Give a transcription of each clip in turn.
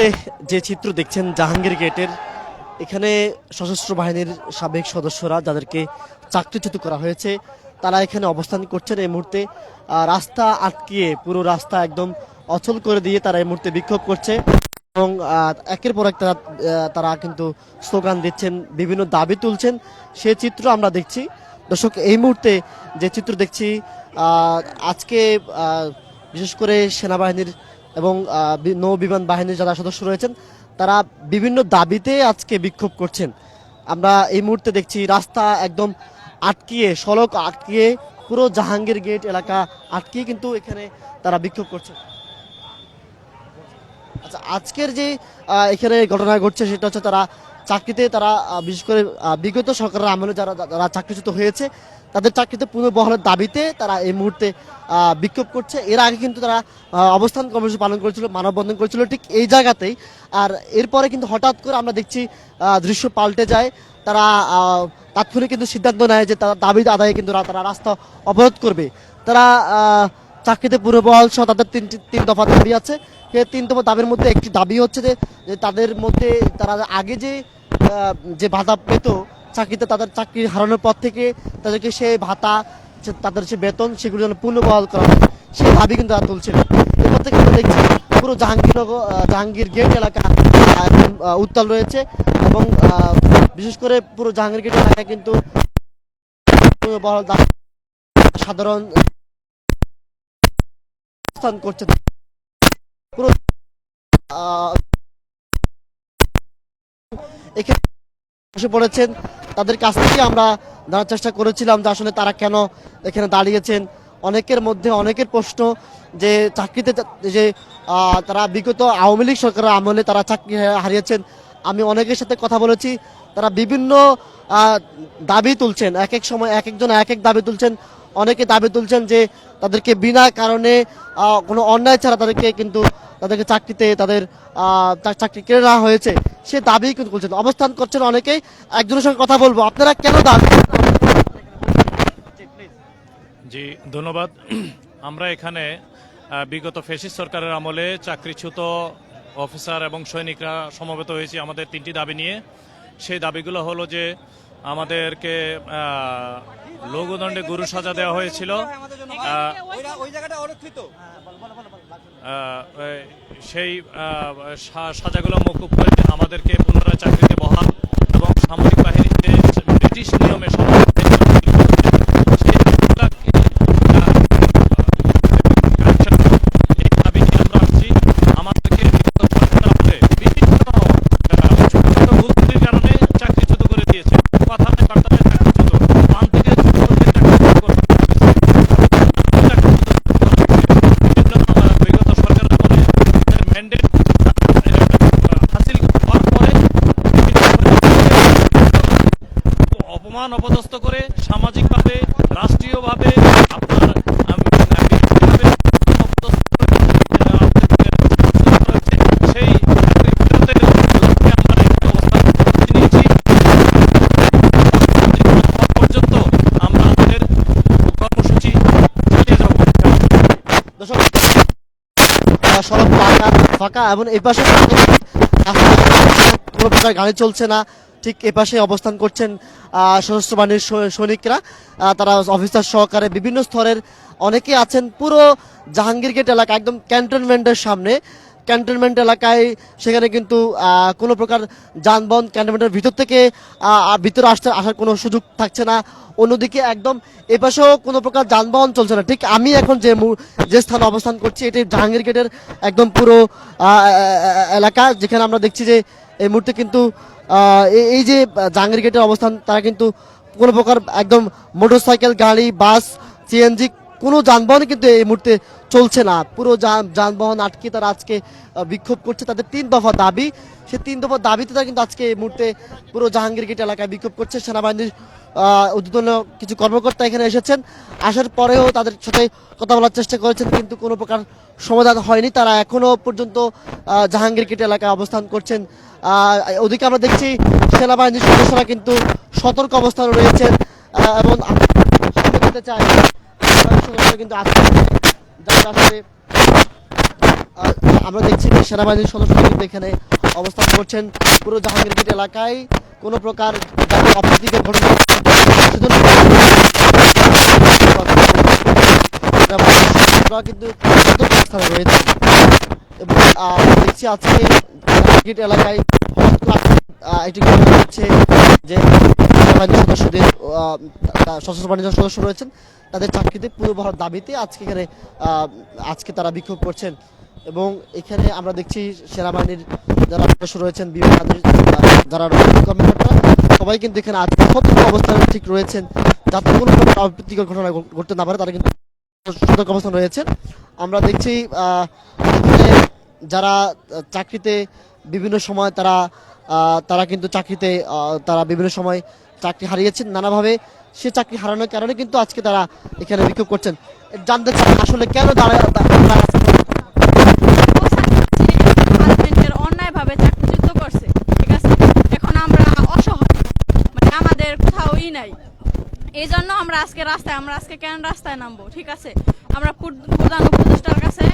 মুহূর্তে যে চিত্র দেখছেন জাহাঙ্গীর গেটের, এখানে সশস্ত্র বাহিনীর সাবেক সদস্যরা যাদেরকে চাকরিচ্যুত করা হয়েছে, তারা এখানে অবস্থান করছেন এই মুহূর্তে। রাস্তা আটকিয়ে, পুরো রাস্তা একদম অচল করে দিয়ে তারা এই মুহূর্তে বিক্ষোভ করছে এবং একের পর এক তারা তারা কিন্তু স্লোগান দিচ্ছেন, বিভিন্ন দাবি তুলছেন। সে চিত্র আমরা দেখছি। দর্শক, এই মুহূর্তে যে চিত্র দেখছি আজকে বিশেষ করে সেনাবাহিনীর এবং নৌ বিমান বাহিনীর যারা সদস্য রয়েছেন, তারা বিভিন্ন দাবিতে আজকে বিক্ষোভ করছেন। আমরা এই মুহূর্তে দেখছি রাস্তা একদম আটকিয়ে, সড়ক আটকিয়ে, পুরো জাহাঙ্গীর গেট এলাকা আটকিয়ে কিন্তু এখানে তারা বিক্ষোভ করছেন। আচ্ছা আজকের যে এখানে ঘটনা ঘটছে সেটা হচ্ছে তারা চাকরিতে তারা বিশেষ করে বিগত সরকারের আমলে যারা যারা চাকরিচ্যুত হয়েছে তাদের চাকরিতে পুনর্বহালের দাবিতে তারা এই মুহূর্তে বিক্ষোভ করছে। এর আগে কিন্তু তারা অবস্থান কর্মসূচি পালন করেছিল, মানববন্ধন করেছিল ঠিক এই জায়গাতেই। আর এরপরে কিন্তু হঠাৎ করে আমরা দেখছি দৃশ্য পাল্টে যায়। তারা তাৎক্ষণিক কিন্তু সিদ্ধান্ত নেয় যে তারা দাবি আদায়ে কিন্তু তারা রাস্তা অবরোধ করবে। তারা চাকরিতে পুনর্বহাল সহ তাদের তিনটি তিন দফা দাবি আছে। সেই তিন দফা দাবির মধ্যে একটি দাবি হচ্ছে যে তাদের মধ্যে তারা আগে যে যে ভাতা পেত চাকরিতে তাদের চাকরি হারানোর পর থেকে তাদেরকে সে ভাতা তাদের যে বেতন, সেগুলো যেন পুনর্বহাল করা হয়। সেই দাবি কিন্তু তারা তুলছিল। এরপর থেকে আমরা দেখছি পুরো জাহাঙ্গীরনগর জাহাঙ্গীর গেট এলাকা উত্তাল রয়েছে এবং বিশেষ করে পুরো জাহাঙ্গীর গেট এলাকায় কিন্তু সাধারণ অবস্থান করছে। পুরো এখানে পড়েছেন তাদের কাছ থেকে আমরা জানার চেষ্টা করেছিলাম যে আসলে তারা কেন এখানে দাঁড়িয়েছেন। অনেকের মধ্যে অনেকের প্রশ্ন যে চাকরিতে যে তারা বিগত আওয়ামী লীগ সরকারের আমলে তারা চাকরি হারিয়েছেন। আমি অনেকের সাথে কথা বলেছি, তারা বিভিন্ন দাবি তুলছেন। এক এক সময় এক একজন এক এক দাবি তুলছেন। অনেকে দাবি তুলছেন যে তাদেরকে বিনা কারণে কোনো অন্যায় ছাড়া তাদেরকে কিন্তু তাদেরকে চাকরিতে তাদের চাকরি কেড়ে নেওয়া হয়েছে। সে দাবি কিন্তু করছেন অবস্থান করছেন অনেকেই। একজনের সঙ্গে কথা বলব। আপনারা কেন দাবি জি, ধন্যবাদ। আমরা এখানে বিগত ফেসিস সরকারের আমলে চাকরিচ্যুত অফিসার এবং সৈনিকরা সমবেত হয়েছি আমাদের তিনটি দাবি নিয়ে। সেই দাবিগুলো হলো যে আমাদেরকে লঘুদণ্ডে গুরু সাজা দেওয়া হয়েছিল। সেই সাজাগুলো মকুব করে আমাদেরকে পুনরায় চাকরিতে বহাল এবং সামরিক বাহিনীতে ব্রিটিশ নিয়মে সামরিক বাহিনী সেই দাবিগুলোকে, আহ, এই দাবি নিয়ে আমরা আসছি। আমাদেরকে বিগত সরকার আমলে বিভিন্ন, আহ, ছোটখাটো ভুল ত্রুটির কারণে চাকরিচ্যুত করে দিয়েছে। কথা নয়, বার্তা নয়, চাকরিচ্যুত। পান থেকে শুরু করে চাকরিচ্যুত করে দিয়েছে। বিগত সরকারের আমলে ম্যান্ডেট হাসিল হওয়ার পরে অপমান অপদস্থ করে সামাজিকভাবে রাষ্ট্রীয়ভাবে আপনার আম, ব্যক্তিগতভাবে অপদস্থ করে, আহ, হচ্ছে। সেই চাকরি ফেরতের লক্ষ্যে আমরা একটি অবস্থান নিয়েছি পর্যন্ত আমরা আমাদের কর্মসূচি চালিয়ে যাব দর্শক আহ, সড়ক ফাঁকা এবং এই পাশে কোনো প্রকার গাড়ি চলছে না। ঠিক এ পাশে অবস্থান করছেন সশস্ত্র বাহিনীর সৈনিকরা। তারা অফিসার সহকারে বিভিন্ন স্তরের অনেকে আছেন। পুরো জাহাঙ্গীর গেট এলাকা একদম ক্যান্টনমেন্টের সামনে। ক্যান্টনমেন্ট এলাকায় সেখানে কিন্তু কোনো প্রকার যানবাহন ক্যান্টনমেন্টের ভিতর থেকে ভিতরে আসতে আসার কোনো সুযোগ থাকছে না। অন্যদিকে একদম এপাশেও কোনো প্রকার যানবাহন চলছে না। ঠিক আমি এখন যে যে স্থানে অবস্থান করছি, এটি জাহাঙ্গীর গেটের একদম পুরো এলাকা, যেখানে আমরা দেখছি যে এই মুহূর্তে কিন্তু এই- এই যে জাহাঙ্গীর গেটের অবস্থান, তারা কিন্তু কোনো প্রকার একদম মোটরসাইকেল, গাড়ি, বাস, সিএনজি, কোনো যানবাহনই কিন্তু এই মুহূর্তে চলছে না। পুরো যানবাহন আটকে তারা আজকে বিক্ষোভ করছে। তাদের তিন দফা দাবি। সেই তিন দফা দাবিতে তারা কিন্তু আজকে এই মুহূর্তে পুরো জাহাঙ্গীর গেট এলাকায় বিক্ষোভ করছে। সেনাবাহিনীর ঊর্ধ্বতন কিছু কর্মকর্তা এখানে এসেছেন। আসার পরেও তাদের সাথে কথা বলার চেষ্টা করেছেন, কিন্তু কোনো প্রকার সমাধান হয়নি। তারা এখনও পর্যন্ত জাহাঙ্গীর গেট এলাকায় অবস্থান করছেন। ওদিকে আমরা দেখছি সেনাবাহিনীর সদস্যরা কিন্তু সতর্ক অবস্থানে রয়েছেন এবং চাই। কিন্তু আজকে আসলে আমরা দেখছি যে সেনাবাহিনীর সদস্য কিন্তু এখানে অবস্থান করছেন পুরো জাহাঙ্গীরগেট এলাকায়। কোনো প্রকার যাতে অপ্রীতিকর ঘটনা কিন্তু রয়েছে। এবং দেখছি আজকে এলাকায় একটি ঘটনা হচ্ছে যে সদস্যদের সশস্ত্র বাহিনীর সদস্য রয়েছেন, তাদের চাকরিতে পুরো পুনর্বহার দাবিতে আজকে এখানে আজকে তারা বিক্ষোভ করছেন। এবং এখানে আমরা দেখছি সেনাবাহিনীর যারা সদস্য রয়েছেন, বিভিন্ন যারা কর্মকর্তা সবাই কিন্তু এখানে আজকে সতর্ক অবস্থানে ঠিক রয়েছেন। যাতে কোনো অপ্রীতিকর ঘটনা ঘটতে না পারে, তারা কিন্তু সতর্ক অবস্থান রয়েছেন। আমরা দেখছি যারা চাকরিতে বিভিন্ন সময় তারা তারা কিন্তু চাকরিতে তারা বিভিন্ন সময় চাকরি হারিয়েছেন নানাভাবে। সে চাকরি হারানোর কারণে কিন্তু আজকে তারা এখানে বিক্ষোভ করছেন। জানতে চান আসলে কেন দাঁড়ায় অন্যায়ভাবে করছে, ঠিক আছে? এখন আমরা অসহায় মানে আমাদের কোথাওই নাই। এই জন্য আমরা আজকে রাস্তায়, আমরা আজকে কেন রাস্তায় নামবো, ঠিক আছে? আমরা প্রধান উপদেষ্টার কাছে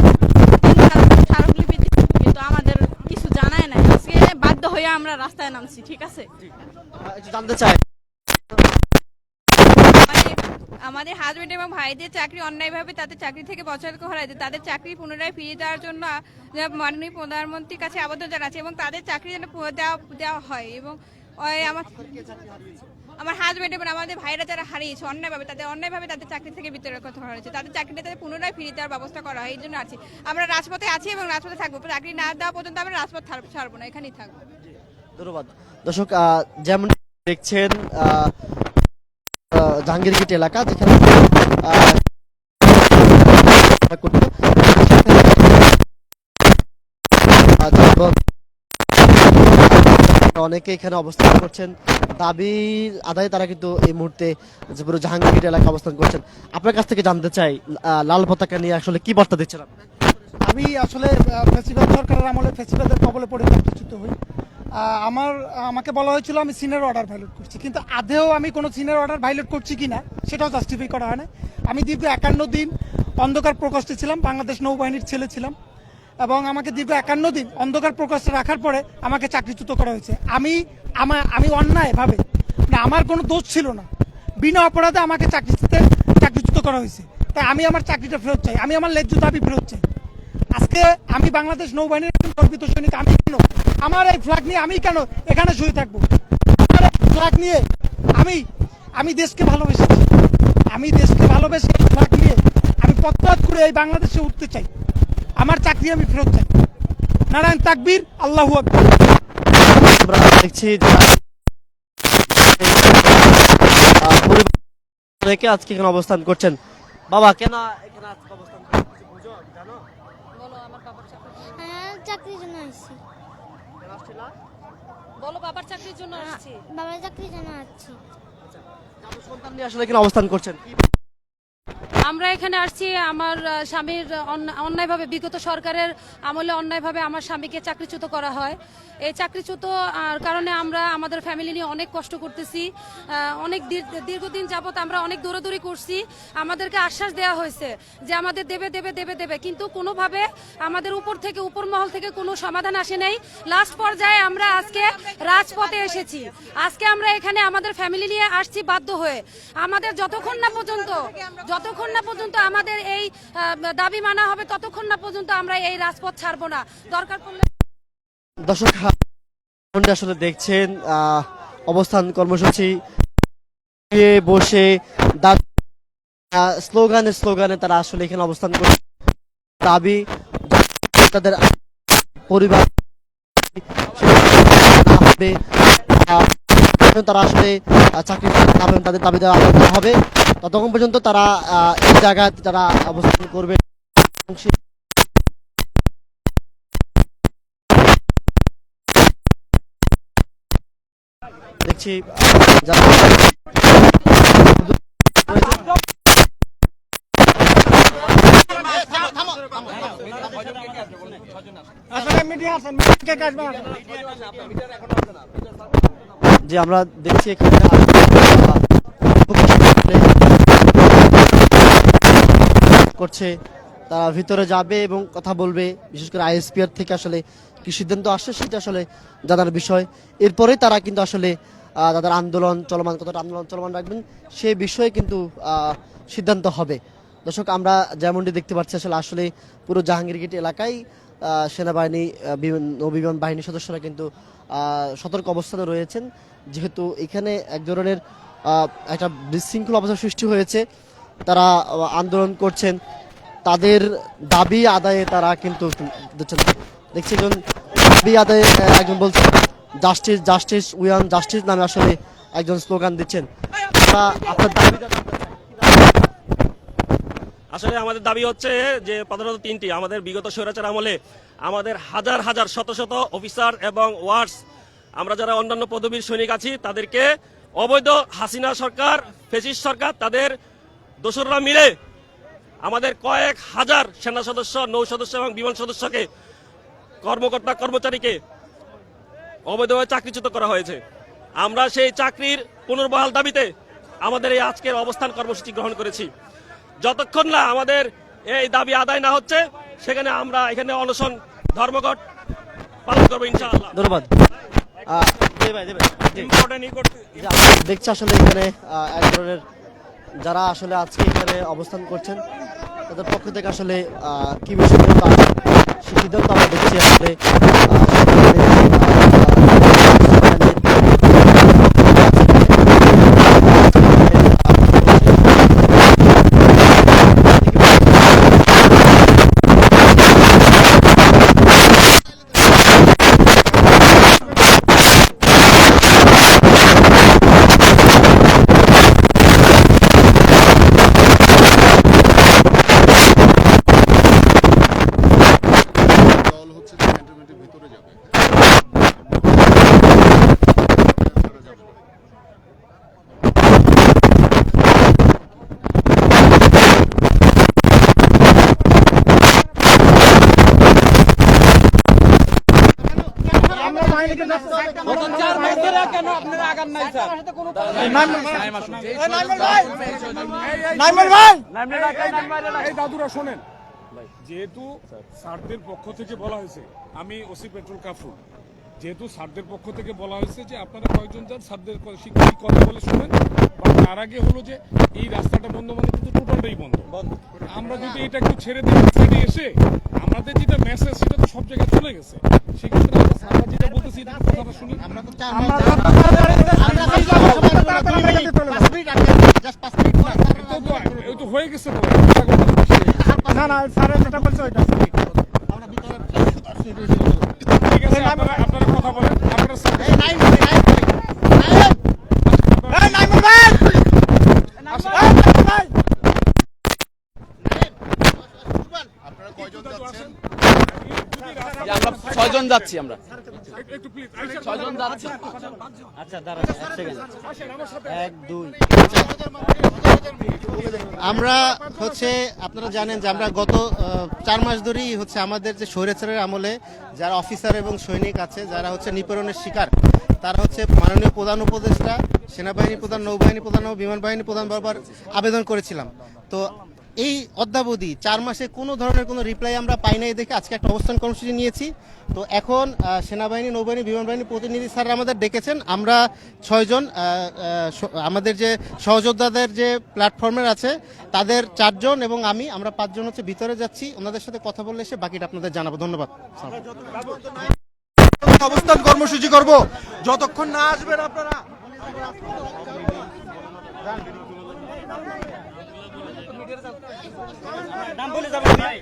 হয়ে আমরা রাস্তায় নামছি ঠিক আছে? জানতে চাই। আমাদের হাজবেন্ড এবং ভাইদের চাকরি অন্যায়ভাবে তাদের চাকরি থেকে বছর করায় তাদের চাকরি পুনরায় ফিরিয়ে দেওয়ার জন্য মাননীয় প্রধানমন্ত্রীর কাছে আবেদন জানাচ্ছি এবং তাদের চাকরি যেন দেওয়া দেওয়া হয় এবং আমার আমার হাজবেন্ড এবং আমাদের ভাইরা যারা হারিয়েছে অন্যায়ভাবে তাদের অন্যায়ভাবে তাদের চাকরি থেকে বিতরণ করা হয়েছে। তাদের চাকরিটা তাদের পুনরায় ফিরিয়ে দেওয়ার ব্যবস্থা করা হয় এই জন্য আছি। আমরা রাজপথে আছি এবং রাজপথে থাকব। চাকরি না দেওয়া পর্যন্ত আমরা রাজপথ ছাড়- ছাড়বো না এখানেই থাকব। ধন্যবাদ। দর্শক যেমন দেখছেন এলাকা, যেখানে অনেকে এখানে অবস্থান করছেন। দাবি আদায়ে তারা কিন্তু এই মুহূর্তে পুরো জাহাঙ্গীরগেট এলাকা অবস্থান করছেন। আপনার কাছ থেকে জানতে চাই লাল পতাকা নিয়ে আসলে কি বার্তা দিচ্ছেন আমি আসলে ফেসিবাদ সরকারের আমলে ফেসিবাদের কবলে পড়ে হই। আমার, আমাকে বলা হয়েছিল আমি সিনের অর্ডার ভাইলেট করছি। কিন্তু আদেও আমি কোনো সিনের অর্ডার ভাইলেট করছি কিনা, সেটাও জাস্টিফাই করা হয় না আমি দীর্ঘ একান্ন দিন অন্ধকার প্রকোষ্ঠে ছিলাম, বাংলাদেশ নৌবাহিনীর ছেলে ছিলাম। এবং আমাকে দীর্ঘ একান্ন দিন অন্ধকার প্রকোষ্ঠে রাখার পরে আমাকে চাকরিচ্যুত করা হয়েছে। আমি আমার আমি অন্যায়ভাবে না, আমার কোনো দোষ ছিল না। বিনা অপরাধে আমাকে চাকরিতে চাকরিচ্যুত করা হয়েছে। তাই আমি আমার চাকরিটা ফেরত চাই। আমি আমার ন্যায্য দাবি ফেরত চাই। আজকে আমি বাংলাদেশ নৌবাহিনীর গর্বিত সৈনিক, আমি কেন আমার এই ফ্ল্যাগ নিয়ে আমি কেন এখানে শুয়ে থাকব? আমার এই ফ্ল্যাগ নিয়ে আমি আমি দেশকে ভালোবেসেছি। আমি দেশকে ভালোবেসে এই ফ্ল্যাগ নিয়ে আমি পথপথ করে এই বাংলাদেশে উঠতে চাই। আমার চাকরি আমি ফেরত চাই। নারায়ণ তাকবীর আল্লাহু আকবর। আমরা দেখছি থেকে আজকে এখানে অবস্থান করছেন। বাবা কেন এখানে আজকে অবস্থান করছেন? বুঝো জানো? হ্যাঁ চাকরির জন্য আসছি? বলো বাবার চাকরির জন্য আসছি। বাবার চাকরির জন্য আসছি। আপনার সন্তান নিয়ে আসলে এখানে অবস্থান করছেন। আমরা এখানে আসছি আমার স্বামীর অন্য- অন্যায়ভাবে, বিগত সরকারের আমলে অন্যায়ভাবে আমার স্বামীকে চাকরিচ্যুত করা হয়। এই চাকরিচ্যুত কারণে আমরা আমাদের ফ্যামিলি নিয়ে অনেক কষ্ট করতেছি। অনেক দীর- দীর্ঘদিন যাবত আমরা অনেক দৌড়াদৌড়ি করছি। আমাদেরকে আশ্বাস দেওয়া হয়েছে যে আমাদের দেবে দেবে দেবে দেবে। কিন্তু কোনোভাবে আমাদের উপর থেকে, উপর মহল থেকে কোনো সমাধান আসে নাই। লাস্ট পর্যায়ে আমরা আজকে রাজপথে এসেছি। আজকে আমরা এখানে আমাদের ফ্যামিলি নিয়ে আসছি বাধ্য হয়ে। আমাদের যতক্ষণ না পর্যন্ত, যতক্ষণ না পর্যন্ত আমাদের এই দাবি মানা হবে ততক্ষণ না পর্যন্ত আমরা এই রাজপথ ছাড়বো না। দরকার পড়লে দর্শক আসলে দেখছেন অবস্থান কর্মসূচি। বসে আহ, স্লোগানে স্লোগানে তারা আসলে এখানে অবস্থান করে দাবি তাদের পরিবার হবে তারা আসলে চাকরি পাবেন, তাদের দাবি দেওয়া হবে। ততক্ষণ পর্যন্ত তারা এই জায়গায় তারা অবস্থান করবে, দেখছি আসলে মিডিয়া আছেন মিডিয়াকে কাজ যে আমরা দেখছি এখানে করছে তারা ভিতরে যাবে এবং কথা বলবে বিশেষ করে আইএসপিআর থেকে আসলে কি সিদ্ধান্ত আসছে সেটা আসলে জানার বিষয়। এরপরে তারা কিন্তু আসলে তাদের আন্দোলন চলমান কতটা আন্দোলন চলমান রাখবেন সে বিষয়ে কিন্তু সিদ্ধান্ত হবে। দর্শক আমরা যেমনটি দেখতে পাচ্ছি আসলে আসলে পুরো জাহাঙ্গীরগেট এলাকায় আহ, সেনাবাহিনী নৌবিমান বাহিনীর সদস্যরা কিন্তু সতর্ক অবস্থানে রয়েছেন। যেহেতু এখানে এক ধরনের একটা বিশৃঙ্খল অবস্থা সৃষ্টি হয়েছে, তারা আন্দোলন করছেন। তাদের দাবি আদায়ে তারা কিন্তু দেখছি একজন দাবি আদায়ে একজন বলছেন জাস্টিস জাস্টিস উইয়ান জাস্টিস নামে আসলে একজন স্লোগান দিচ্ছেন। আপনার দাবি। আসলে আমাদের দাবি হচ্ছে যে প্রধানত তিনটি, আমাদের বিগত স্বৈরাচার আমলে আমাদের হাজার হাজার, শত শত অফিসার এবং ওয়ার্ডস, আমরা যারা অন্যান্য পদবীর সৈনিক আছি, তাদেরকে অবৈধ হাসিনা সরকার ফেসিস সরকার, তাদের দোসররা মিলে আমাদের কয়েক হাজার সেনা সদস্য, নৌ সদস্য এবং বিমান সদস্যকে, কর্মকর্তা কর্মচারীকে অবৈধভাবে চাকরিচ্যুত করা হয়েছে। আমরা সেই চাকরির পুনর্বহাল দাবিতে আমাদের এই আজকের অবস্থান কর্মসূচি গ্রহণ করেছি। যতক্ষণ না আমাদের এই দাবি আদায় না হচ্ছে সেখানে আমরা এখানে অনশন ধর্মঘট পালন করব ইনশাআল্লাহ ধন্যবাদ। দেখছি আসলে এখানে এক ধরনের যারা আসলে আজকে এখানে অবস্থান করছেন তাদের পক্ষ থেকে আসলে কি বিষয় সিদ্ধান্ত আমরা দেখছি আসলে আহ, দল হচ্ছে যে ক্যান্টনমেন্টের ভিতরে যাবে এই দাদুরা শোনেন। যেহেতু স্যারদের পক্ষ থেকে বলা হয়েছে আমি ওসি পেট্রোল কাফুর যেহেতু স্যারদের পক্ষ থেকে বলা হয়েছে যে আপনারা কয়েকজন যান স্যারদের ক- শিক্ষক কথা বলে শুনেন। বা তার আগে হলো যে এই রাস্তাটা বন্ধ মানে কিন্তু টোটালটাই বন্ধ। আমরা যদি এটা একটু ছেড়ে দিই এসে আমাদের যেটা মেসেজ সেটা জায়গায় চলে গেছে। সেক্ষেত্রে আমরা স্যাররা যেটা বলতেছি এটা কথাটা শুনি আমরা তো হয়ে গেছে তো না না স্যারের যেটা বলছে ওইটা ঠিক আছে আপনারা আপনারা কথা বলেন। আপনারা আপনারা কয়জন যাচ্ছেন? আমরা ছয়জন যাচ্ছি আমরা। ছয়জন যাচ্ছি। আচ্ছা এক দুই। আমরা হচ্ছে আপনারা জানেন যে আমরা গত চার মাস ধরেই হচ্ছে আমাদের যে স্বৈরাচারের আমলে যারা অফিসার এবং সৈনিক আছে যারা হচ্ছে নিপীড়নের শিকার তারা হচ্ছে মাননীয় প্রধান উপদেষ্টা সেনাবাহিনী প্রধান নৌবাহিনী প্রধান ও বিমান বাহিনী প্রধান বারবার আবেদন করেছিলাম। তো এই অদ্যাবধি চার মাসে কোনো ধরনের কোনো রিপ্লাই আমরা পাই নাই দেখে আজকে একটা অবস্থান কর্মসূচি নিয়েছি। তো এখন সেনাবাহিনী, নৌবাহিনী বিমান বাহিনীর প্রতিনিধি স্যার আমাদের ডেকেছেন। আমরা ছয়জন আমাদের যে সহযোদ্ধাদের যে প্ল্যাটফর্মের আছে, তাদের চারজন এবং আমি, আমরা পাঁচজন হচ্ছে ভিতরে যাচ্ছি। ওনাদের সাথে কথা বললে এসে বাকিটা আপনাদের জানাব। ধন্যবাদ অবস্থান কর্মসূচি করব। যতক্ষণ না আসবেন আপনারা। নাম বলে যাবেন ভাই।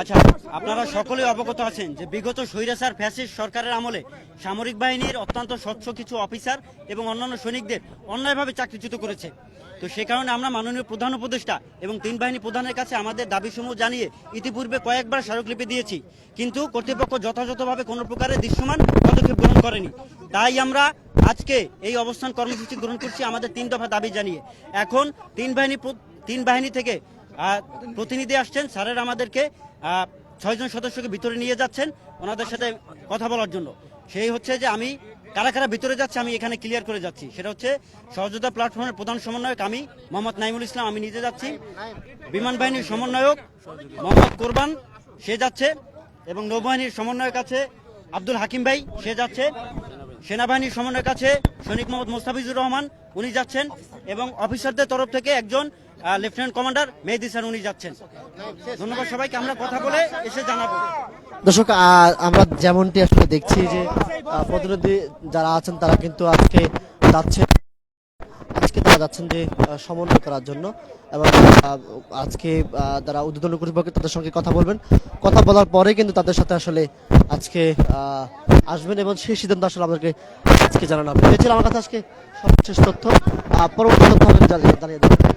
আচ্ছা আপনারা সকলেই অবগত আছেন যে বিগত স্বৈরাচার ফ্যাসিস্ট সরকারের আমলে সামরিক বাহিনীর অত্যন্ত স্বচ্ছ কিছু অফিসার এবং অন্যান্য সৈনিকদের অন্যায়ভাবে চাকরিচ্যুত করেছে। তো সে কারণে আমরা মাননীয় প্রধান উপদেষ্টা এবং তিন বাহিনী প্রধানের কাছে আমাদের দাবিসমূহ জানিয়ে ইতিপূর্বে কয়েকবার স্মারকলিপি দিয়েছি। কিন্তু কর্তৃপক্ষ যথাযথভাবে কোনো প্রকারের দৃশ্যমান পদক্ষেপ গ্রহণ করেনি। তাই আমরা আজকে এই অবস্থান কর্মসূচি গ্রহণ করছি আমাদের তিন দফা দাবি জানিয়ে। এখন তিন বাহিনী তিন বাহিনী থেকে প্রতিনিধি আসছেন স্যারের আমাদেরকে ছয়জন সদস্যকে ভিতরে নিয়ে যাচ্ছেন ওনাদের সাথে কথা বলার জন্য। সেই হচ্ছে যে আমি কারা কারা ভিতরে যাচ্ছে আমি এখানে ক্লিয়ার করে যাচ্ছি। সেটা হচ্ছে সহযোগিতা প্ল্যাটফর্মের প্রধান সমন্বয়ক আমি, মোহাম্মদ নাইমুল ইসলাম, আমি নিজে যাচ্ছি। বিমান বাহিনীর সমন্বয়ক মোহাম্মদ কোরবান, সে যাচ্ছে। এবং নৌবাহিনীর সমন্বয়ক আছে আব্দুল হাকিম ভাই, সে যাচ্ছে। সেনাবাহিনীর সমন্বয়ক আছে সৈনিক মোহাম্মদ মোস্তাফিজুর রহমান, উনি যাচ্ছেন। এবং অফিসারদের তরফ থেকে একজন লেফটেন্যান্ট কমান্ডার মেহেদি স্যার, উনি যাচ্ছেন। ধন্যবাদ সবাইকে, আমরা কথা বলে এসে জানাব। দর্শক আমরা যেমনটি আসলে দেখছি যে প্রতিনিধি যারা আছেন, তারা কিন্তু আজকে যাচ্ছে আজকে তারা যাচ্ছেন যে সমন্বয় করার জন্য এবং আজকে যারা উদ্বোধন কর্তৃপক্ষ, তাদের সঙ্গে কথা বলবেন। কথা বলার পরে কিন্তু তাদের সাথে আসলে আজকে আসবেন এবং সেই সিদ্ধান্ত আসলে আমাদেরকে আজকে জানানো হবে। আমার কাছে আজকে সর্বশেষ তথ্য। পরবর্তী তথ্য জানিয়ে দেবেন